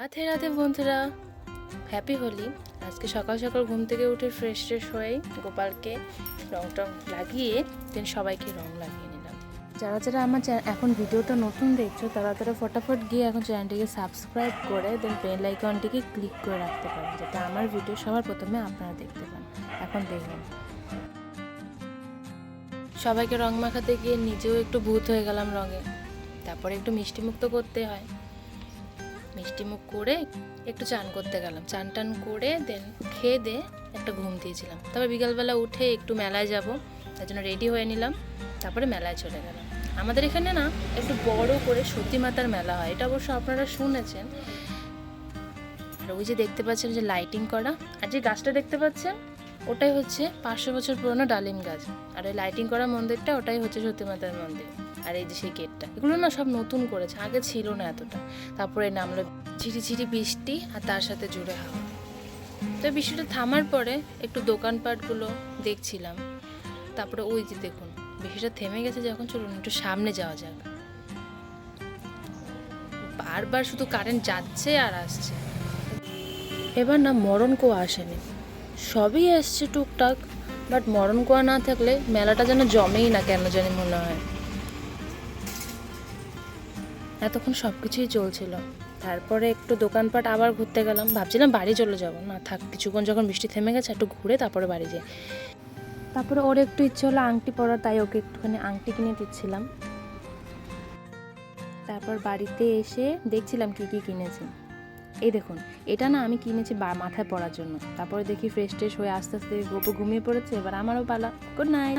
রাধে রাধে বন্ধুরা। হ্যাপি হোলি আজকে সকাল সকাল ঘুম থেকে উঠে ফ্রেশ ট্রেশ হয়ে গোপালকে রং টং লাগিয়ে দেন সবাইকে রং লাগিয়ে নিলাম। যারা যারা আমার এখন ভিডিওটা নতুন দেখছ, তারা তারা ফটাফট গিয়ে এখন চ্যানেলটিকে সাবস্ক্রাইব করে দেন বেল আইকনটিকে ক্লিক করে রাখতে পারেন যাতে আমার ভিডিও সবার প্রথমে আপনারা দেখতে পান। এখন দেখুন। সবাইকে রং মাখাতে গিয়ে নিজেও একটু ভূত হয়ে গেলাম রঙে। তারপরে একটু মিষ্টি মুক্ত করতে হয়। মিষ্টি মুখ করে একটু চান করতে গেলাম। চান টান করে দেন, খেয়ে দে একটা ঘুম দিয়েছিলাম। তারপর বিকালবেলা উঠে একটু মেলায় যাব, তার জন্য রেডি হয়ে নিলাম, তারপরে মেলায় চলে গেলাম। আমাদের এখানে না একটু বড় করে সতী মাতার মেলা হয়, এটা অবশ্য আপনারা শুনেছেন। আর ওই যে দেখতে পাচ্ছেন যে লাইটিং করা, আর যে গাছটা দেখতে পাচ্ছেন ওটাই হচ্ছে পাঁচশো বছর পুরনো ডালিম গাছ। আর ওই লাইটিং করা মন্দিরটা ওটাই হচ্ছে সতী মাতার মন্দির। আর এই যে সেই গেটটা, এগুলো না সব নতুন করেছে, আগে ছিল না এতটা। তারপরে নামলো ঝিরি ঝিরি বৃষ্টি আর তার সাথে জুড়ে হাওয়া। তো বৃষ্টিটা থামার পরে একটু দোকানপাটগুলো দেখছিলাম। তারপরে ওই যে দেখুন, বৃষ্টিটা থেমে গেছে যখন, চলুন একটু সামনে যাওয়া যাক। বারবার শুধু কারেন্ট যাচ্ছে আর আসছে। এবার না মরণ কোয়া আসেনি। সবই এসছে টুকটাক বাট মরণ কোয়া না থাকলে মেলাটা যেন জমেই না, কেন জানি মনে হয়। এতক্ষণ সব কিছুই চলছিল। তারপরে একটু দোকানপাট আবার ঘুরতে গেলাম। ভাবছিলাম বাড়ি চলে যাব। না থাক, কিছুক্ষণ যখন বৃষ্টি থেমে গেছে, একটু ঘুরে তারপরে বাড়ি যাই। তারপরে ওর একটু ইচ্ছে হলো আংটি পরার তাই ওকে একটুখানি আংটি কিনে দিচ্ছিলাম। তারপর বাড়িতে এসে দেখছিলাম কি কি কিনেছে। এই দেখুন, এটা না আমি কিনেছি বা, মাথায় পড়ার জন্য। তারপরে দেখি ফ্রেশ ট্রেশ হয়ে আস্তে আস্তে গোপো ঘুমিয়ে পড়েছে, এবার আমারও পালা। Good night